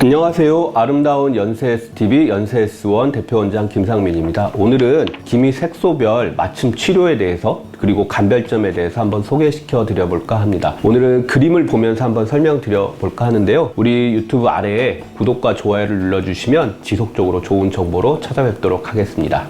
안녕하세요. 아름다운 연세STV 연세S1 대표원장 김상민입니다. 오늘은 기미 색소별 맞춤 치료에 대해서 그리고 간별점에 대해서 한번 소개시켜 드려볼까 합니다. 오늘은 그림을 보면서 한번 설명드려 볼까 하는데요. 우리 유튜브 아래에 구독과 좋아요를 눌러주시면 지속적으로 좋은 정보로 찾아뵙도록 하겠습니다.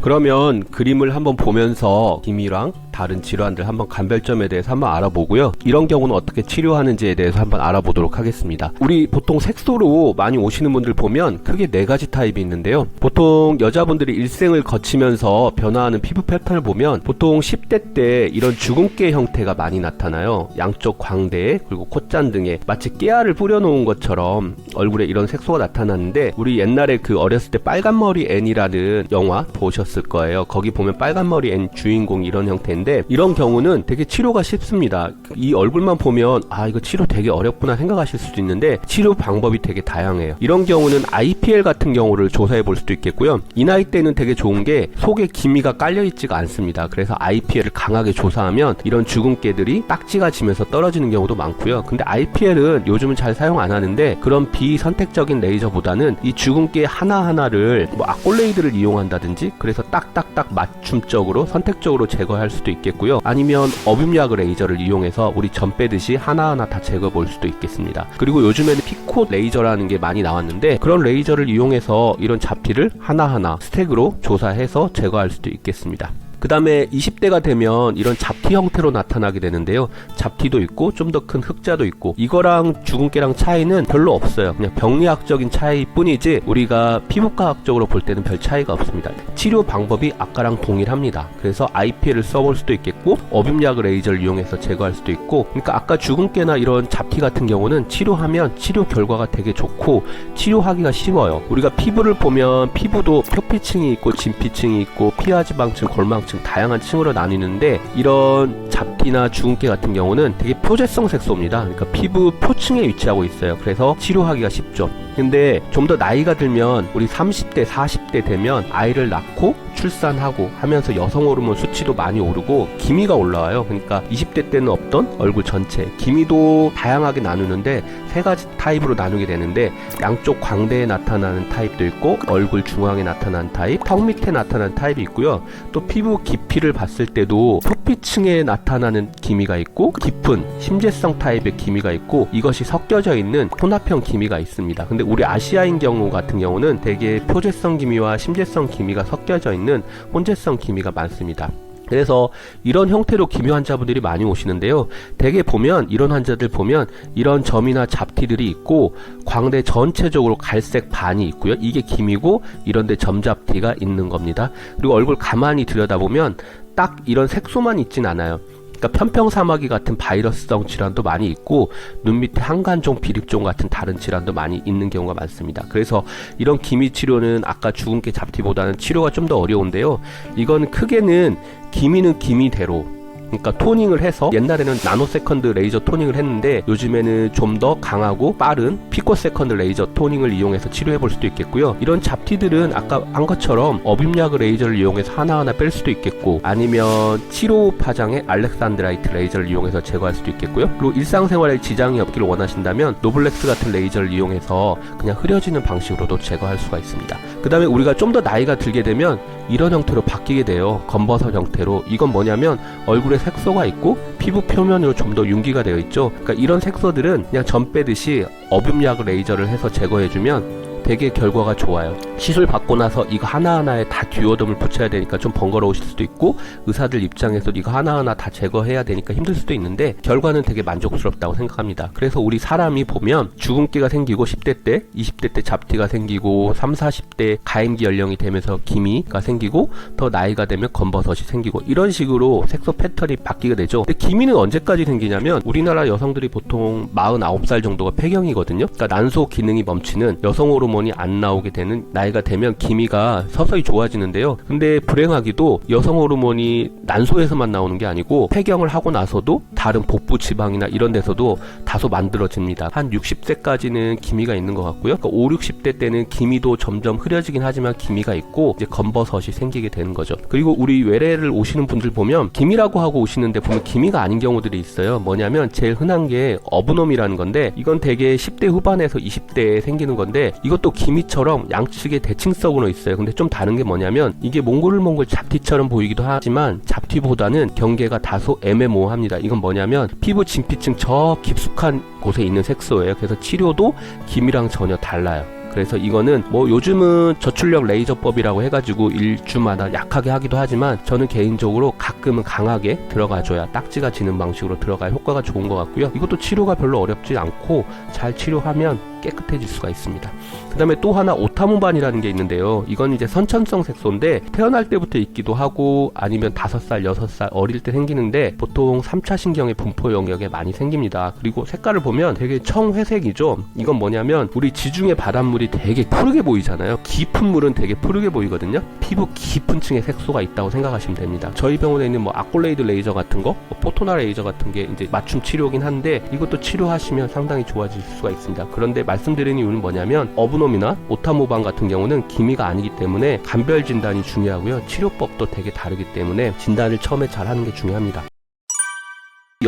그러면 그림을 한번 보면서 기미랑 다른 질환들 한번 간별점에 대해서 한번 알아보고요. 이런 경우는 어떻게 치료하는지에 대해서 한번 알아보도록 하겠습니다. 우리 보통 색소로 많이 오시는 분들 보면 크게 네 가지 타입이 있는데요. 보통 여자분들이 일생을 거치면서 변화하는 피부 패턴을 보면 보통 10대 때 이런 주근깨 형태가 많이 나타나요. 양쪽 광대에 그리고 콧잔 등에 마치 깨알을 뿌려놓은 것처럼 얼굴에 이런 색소가 나타나는데 우리 옛날에 그 어렸을 때 빨간머리 앤이라는 영화 보셨을 거예요. 거기 보면 빨간머리 앤 주인공 이런 형태인데 이런 경우는 되게 치료가 쉽습니다. 이 얼굴만 보면 아 이거 치료 되게 어렵구나 생각하실 수도 있는데 치료 방법이 되게 다양해요. 이런 경우는 IPL 같은 경우를 조사해 볼 수도 있겠고요. 이 나이 때는 되게 좋은 게 속에 기미가 깔려 있지가 않습니다. 그래서 IPL을 강하게 조사하면 이런 주근깨들이 딱지가 지면서 떨어지는 경우도 많고요. 근데 IPL은 요즘은 잘 사용 안 하는데 그런 비선택적인 레이저보다는 이 주근깨 하나하나를 뭐 악골레이드를 이용한다든지 그래서 딱딱딱 맞춤적으로 선택적으로 제거할 수도 있 겠고요. 아니면 어빔약 레이저를 이용해서 우리 전 빼듯이 하나하나 다 제거 볼 수도 있겠습니다. 그리고 요즘에는 피코 레이저라는 게 많이 나왔는데 그런 레이저를 이용해서 이런 잡티를 하나하나 스택으로 조사해서 제거할 수도 있겠습니다. 그 다음에 20대가 되면 이런 잡티 형태로 나타나게 되는데요. 잡티도 있고 좀 더 큰 흑자도 있고 이거랑 주근깨랑 차이는 별로 없어요. 그냥 병리학적인 차이 뿐이지 우리가 피부과학적으로 볼 때는 별 차이가 없습니다. 치료 방법이 아까랑 동일합니다. 그래서 IPL을 써볼 수도 있겠고 어빔약 레이저를 이용해서 제거할 수도 있고 그러니까 아까 주근깨나 이런 잡티 같은 경우는 치료하면 치료 결과가 되게 좋고 치료하기가 쉬워요. 우리가 피부를 보면 피부도 표피층이 있고 진피층이 있고 피하지방층, 골망 층 다양한 층으로 나뉘는데 이런 잡티나 주근깨 같은 경우는 되게 표재성 색소입니다. 그러니까 피부 표층에 위치하고 있어요. 그래서 치료하기가 쉽죠. 근데 좀 더 나이가 들면 우리 30대, 40대 되면 아이를 낳고 출산하고 하면서 여성 호르몬 수치도 많이 오르고 기미가 올라와요. 그러니까 20대 때는 없던 얼굴 전체 기미도 다양하게 나누는데 세 가지 타입으로 나누게 되는데 양쪽 광대에 나타나는 타입도 있고 얼굴 중앙에 나타나는 타입, 턱 밑에 나타나는 타입이 있고요. 또 피부 깊이를 봤을 때도 표피층에 나타나는 기미가 있고 깊은 심재성 타입의 기미가 있고 이것이 섞여져 있는 혼합형 기미가 있습니다. 근데 우리 아시아인 경우 같은 경우는 되게 표재성 기미와 심재성 기미가 섞여져 있는 혼재성 기미가 많습니다. 그래서 이런 형태로 기미 환자분들이 많이 오시는데요. 대개 보면 이런 환자들 보면 이런 점이나 잡티들이 있고 광대 전체적으로 갈색 반이 있고요. 이게 기미고 이런데 점잡티가 있는 겁니다. 그리고 얼굴 가만히 들여다보면 딱 이런 색소만 있진 않아요. 그러니까 편평사마귀 같은 바이러스성 질환도 많이 있고 눈 밑에 한간종 비립종 같은 다른 질환도 많이 있는 경우가 많습니다. 그래서 이런 기미 치료는 아까 주근깨 잡티보다는 치료가 좀 더 어려운데요. 이건 크게는 기미는 기미대로 그러니까 토닝을 해서 옛날에는 나노 세컨드 레이저 토닝을 했는데 요즘에는 좀 더 강하고 빠른 피코 세컨드 레이저 토닝을 이용해서 치료해 볼 수도 있겠고요. 이런 잡티들은 아까 한 것처럼 어빔약 레이저를 이용해서 하나하나 뺄 수도 있겠고 아니면 치료 파장의 알렉산드라이트 레이저를 이용해서 제거할 수도 있겠고요. 그리고 일상생활에 지장이 없기를 원하신다면 노블렉스 같은 레이저를 이용해서 그냥 흐려지는 방식으로도 제거할 수가 있습니다. 그 다음에 우리가 좀 더 나이가 들게 되면 이런 형태로 바뀌게 돼요. 검버섯 형태로. 이건 뭐냐면 얼굴에 색소가 있고 피부 표면으로 좀더 윤기가 되어 있죠. 그러니까 이런 색소들은 그냥 전 빼듯이 어빔약 레이저를 해서 제거해주면 되게 결과가 좋아요. 시술 받고 나서 이거 하나하나에 다 듀오덤을 붙여야 되니까 좀 번거로우실 수도 있고 의사들 입장에서 이거 하나하나 다 제거해야 되니까 힘들 수도 있는데 결과는 되게 만족스럽다고 생각합니다. 그래서 우리 사람이 보면 주근깨가 생기고 10대 때, 20대 때 잡티가 생기고 3, 40대 가임기 연령이 되면서 기미가 생기고 더 나이가 되면 검버섯이 생기고 이런 식으로 색소 패턴이 바뀌게 되죠. 근데 기미는 언제까지 생기냐면 우리나라 여성들이 보통 49살 정도가 폐경이거든요. 그러니까 난소 기능이 멈추는 여성 호르몬이 안 나오게 되는 나이 나이가 되면 기미가 서서히 좋아지는데요. 근데 불행하기도 여성 호르몬이 난소에서만 나오는 게 아니고 폐경을 하고 나서도 다른 복부 지방이나 이런 데서도 다소 만들어집니다. 한 60세까지는 기미가 있는 것 같고요. 그러니까 5, 60대 때는 기미도 점점 흐려지긴 하지만 기미가 있고 이제 검버섯이 생기게 되는 거죠. 그리고 우리 외래를 오시는 분들 보면 기미라고 하고 오시는데 보면 기미가 아닌 경우들이 있어요. 뭐냐면 제일 흔한 게 어브놈이라는 건데 이건 대개 10대 후반에서 20대에 생기는 건데 이것도 기미처럼 양측에 대칭성으로 있어요. 근데 좀 다른 게 뭐냐면 이게 몽골몽골 잡티처럼 보이기도 하지만 잡티보다는 경계가 다소 애매모호합니다. 이건 뭐냐면 피부 진피층 저 깊숙한 곳에 있는 색소예요. 그래서 치료도 기미랑 전혀 달라요. 그래서 이거는 뭐 요즘은 저출력 레이저법이라고 해가지고 일주마다 약하게 하기도 하지만 저는 개인적으로 가끔은 강하게 들어가줘야 딱지가 지는 방식으로 들어가야 효과가 좋은 것 같고요. 이것도 치료가 별로 어렵지 않고 잘 치료하면 깨끗해질 수가 있습니다. 그 다음에 또 하나 오타문반이라는 게 있는데요. 이건 이제 선천성 색소인데 태어날 때부터 있기도 하고 아니면 5살, 6살 어릴 때 생기는데 보통 3차 신경의 분포 영역에 많이 생깁니다. 그리고 색깔을 보면 되게 청회색이죠. 이건 뭐냐면 우리 지중해 바닷물이 되게 푸르게 보이잖아요. 깊은 물은 되게 푸르게 보이거든요. 피부 깊은 층에 색소가 있다고 생각하시면 됩니다. 저희 병원에 있는 뭐 아콜레이드 레이저 같은 거, 뭐 포토나 레이저 같은 게 이제 맞춤 치료긴 한데 이것도 치료하시면 상당히 좋아질 수가 있습니다. 그런데 말씀드리는 이유는 뭐냐면 어브놈이나 오타모반 같은 경우는 기미가 아니기 때문에 간별 진단이 중요하고요. 치료법도 되게 다르기 때문에 진단을 처음에 잘 하는 게 중요합니다.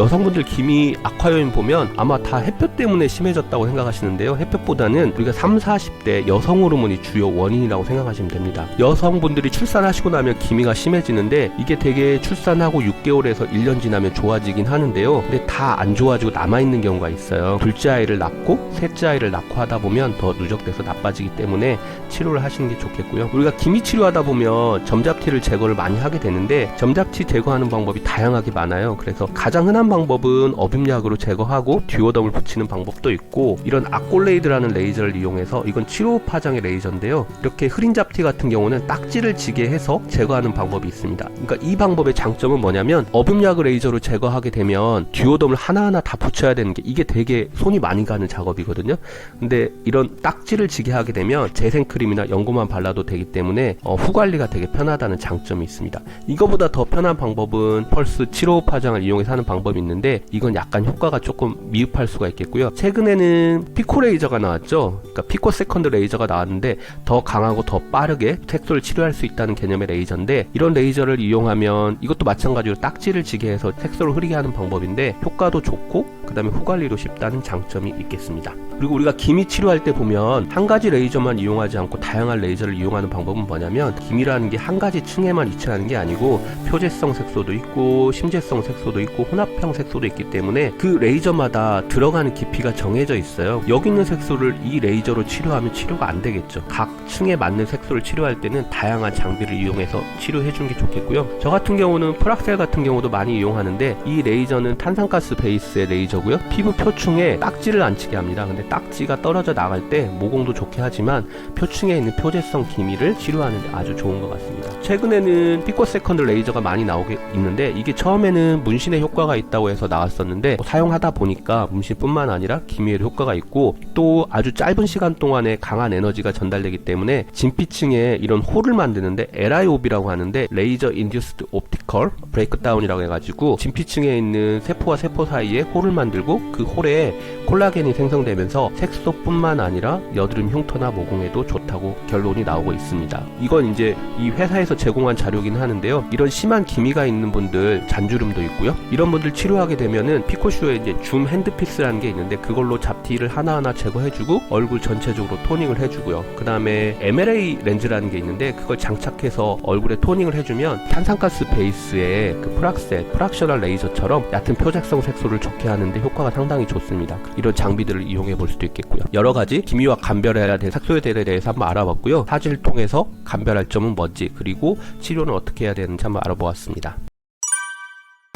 여성분들 기미 악화요인 보면 아마 다 햇볕 때문에 심해졌다고 생각하시는데요. 햇볕보다는 우리가 3, 40대 여성 호르몬이 주요 원인이라고 생각하시면 됩니다. 여성분들이 출산하시고 나면 기미가 심해지는데 이게 되게 출산하고 6개월에서 1년 지나면 좋아지긴 하는데요. 근데 다 안 좋아지고 남아있는 경우가 있어요. 둘째 아이를 낳고 셋째 아이를 낳고 하다 보면 더 누적돼서 나빠지기 때문에 치료를 하시는 게 좋겠고요. 우리가 기미 치료하다 보면 점잡티를 제거를 많이 하게 되는데 점잡티 제거하는 방법이 다양하게 많아요. 그래서 가장 흔한 방법은 어빔약으로 제거하고 듀오덤을 붙이는 방법도 있고 이런 아콜레이드라는 레이저를 이용해서 이건 치료 파장의 레이저인데요. 이렇게 흐린 잡티 같은 경우는 딱지를 지게 해서 제거하는 방법이 있습니다. 그러니까 이 방법의 장점은 뭐냐면 어빔약 레이저로 제거하게 되면 듀오덤을 하나하나 다 붙여야 되는 게 이게 되게 손이 많이 가는 작업이거든요. 근데 이런 딱지를 지게 하게 되면 재생크림이나 연고만 발라도 되기 때문에 어, 후 관리가 되게 편하다는 장점이 있습니다. 이거보다 더 편한 방법은 펄스 치료 파장을 이용해서 하는 방법 이 있는데 이건 약간 효과가 조금 미흡할 수가 있겠고요. 최근에는 피코 레이저가 나왔죠. 그러니까 피코 세컨드 레이저가 나왔는데 더 강하고 더 빠르게 색소를 치료할 수 있다는 개념의 레이저인데 이런 레이저를 이용하면 이것도 마찬가지로 딱지를 지게 해서 색소를 흐리게 하는 방법인데 효과도 좋고 그다음에 후 관리도 쉽다는 장점이 있겠습니다. 그리고 우리가 기미 치료할 때 보면 한 가지 레이저만 이용하지 않고 다양한 레이저를 이용하는 방법은 뭐냐면 기미라는 게 한 가지 층에만 위치하는 게 아니고 표재성 색소도 있고 심재성 색소도 있고 혼합형 색소도 있기 때문에 그 레이저마다 들어가는 깊이가 정해져 있어요. 여기 있는 색소를 이 레이저로 치료하면 치료가 안 되겠죠. 각 층에 맞는 색소를 치료할 때는 다양한 장비를 이용해서 치료해 주는 게 좋겠고요. 저 같은 경우는 프락셀 같은 경우도 많이 이용하는데 이 레이저는 탄산가스 베이스의 레이저고요. 피부 표층에 딱지를 안 치게 합니다. 근데 딱지가 떨어져 나갈 때 모공도 좋게 하지만 표층에 있는 표재성 기미를 치료하는 데 아주 좋은 것 같습니다. 최근에는 피코 세컨드 레이저가 많이 나오게 있는데 이게 처음에는 문신에 효과가 있다고 해서 나왔었는데 뭐 사용하다 보니까 문신뿐만 아니라 기미에도 효과가 있고 또 아주 짧은 시간 동안에 강한 에너지가 전달되기 때문에 진피층에 이런 홀을 만드는데 LIOB라고 하는데 레이저 인듀스드 옵티컬 브레이크다운이라고 해가지고 진피층에 있는 세포와 세포 사이에 홀을 만들고 그 홀에 콜라겐이 생성되면서 색소뿐만 아니라 여드름 흉터나 모공에도 좋다고 결론이 나오고 있습니다. 이건 이제 이 회사에서 제공한 자료긴 하는데요. 이런 심한 기미가 있는 분들 잔주름도 있고요. 이런 분들 치료하게 되면은 피코쇼에 이제 줌 핸드피스라는 게 있는데 그걸로 잡 티를 하나하나 제거해주고 얼굴 전체적으로 토닝을 해주고요. 그 다음에 MLA 렌즈라는 게 있는데 그걸 장착해서 얼굴에 토닝을 해주면 탄산가스 베이스의 그 프락셀, 프락셔널 레이저처럼 얕은 표적성 색소를 좋게 하는데 효과가 상당히 좋습니다. 이런 장비들을 이용해 볼 수도 있겠고요. 여러 가지 기미와 감별해야 될 색소에 대해서 한번 알아봤고요. 사진을 통해서 감별할 점은 뭔지 그리고 치료는 어떻게 해야 되는지 한번 알아보았습니다.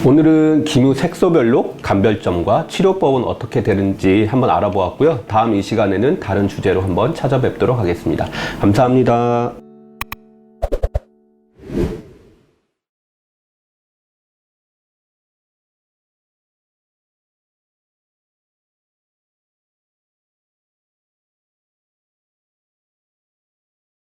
오늘은 기무 색소별로 감별점과 치료법은 어떻게 되는지 한번 알아보았고요. 다음 이 시간에는 다른 주제로 한번 찾아뵙도록 하겠습니다. 감사합니다.